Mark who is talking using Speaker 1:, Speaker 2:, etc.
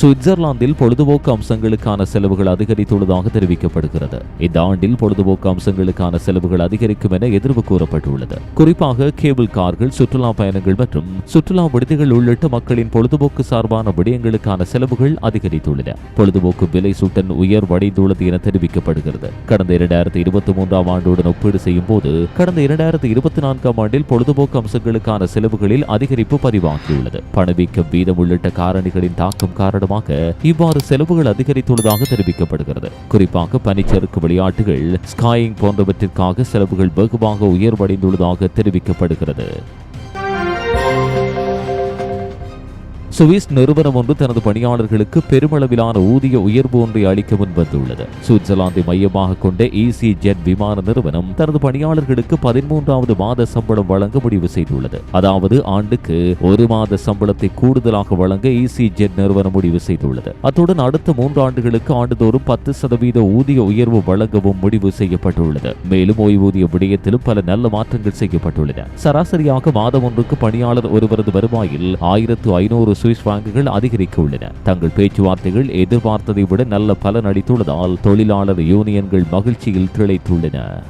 Speaker 1: சுவிட்சர்லாந்தில் பொழுதுபோக்கு அம்சங்களுக்கான செலவுகள் அதிகரித்துள்ளதாக தெரிவிக்கப்படுகிறது. இந்த ஆண்டில் பொழுதுபோக்கு அம்சங்களுக்கான செலவுகள் அதிகரிக்கும் என எதிர்வு கூறப்பட்டுள்ளது. குறிப்பாக கேபிள் கார்கள் சுற்றுலா பயணங்கள் மற்றும் சுற்றுலா விடுதிகள் உள்ளிட்ட மக்களின் பொழுதுபோக்கு சார்பான விடயங்களுக்கான செலவுகள் அதிகரித்துள்ளன. பொழுதுபோக்கு விலை சுட்டன் உயர்வடைந்துள்ளது என தெரிவிக்கப்படுகிறது. கடந்த இரண்டாயிரத்தி இருபத்தி மூன்றாம் ஆண்டுடன் ஒப்பீடு செய்யும் போது கடந்த இரண்டாயிரத்தி இருபத்தி நான்காம் ஆண்டில் பொழுதுபோக்கு அம்சங்களுக்கான செலவுகளில் அதிகரிப்பு பதிவாகியுள்ளது. பணவீக்கம் வீதம் உள்ளிட்ட காரணிகளின் தாக்கம் காரணம் காரணமாக இவ்வாறு செலவுகள் அதிகரித்துள்ளதாக தெரிவிக்கப்படுகிறது. குறிப்பாக பனிச்சறுக்கு விளையாட்டுகள் ஸ்காயிங் போன்றவற்றிற்காக செலவுகள் வெகுவாக உயர்வடைந்துள்ளதாக தெரிவிக்கப்படுகிறது. சுவிஸ் நிறுவனம் ஒன்று தனது பணியாளர்களுக்கு பெருமளவிலான ஊதிய உயர்வு ஒன்றை அளிக்க முன்வந்துள்ளது சுவிட்சர்லாந்தை மையமாக கொண்ட ஈசி ஜெட் விமான நிறுவனம் தனது பணியாளர்களுக்கு பதிமூன்றாவது மாத சம்பளம் வழங்க முடிவு செய்துள்ளது. அதாவது ஆண்டுக்கு ஒரு மாத சம்பளத்தை கூடுதலாக வழங்க ஈசி ஜெட் நிறுவனம் முடிவு செய்துள்ளது. அத்துடன் அடுத்த மூன்று ஆண்டுகளுக்கு ஆண்டுதோறும் பத்து சதவீத ஊதிய உயர்வு வழங்கவும் முடிவு செய்யப்பட்டுள்ளது. மேலும் ஓய்வூதிய விடயத்திலும் பல நல்ல மாற்றங்கள் செய்யப்பட்டுள்ளன. சராசரியாக மாதம் ஒன்றுக்கு பணியாளர் ஒருவரது வருவாயில் ஆயிரத்து ஐநூறு சுவிஸ் வங்கிகள் அதிகரிக்க உள்ளன. தங்கள் பேச்சுவார்த்தைகள் எதிர்பார்த்ததை விட நல்ல பலன் அளித்துள்ளதால் தொழிலாளர் யூனியன்கள் மகிழ்ச்சியில் திளைத்துள்ளன.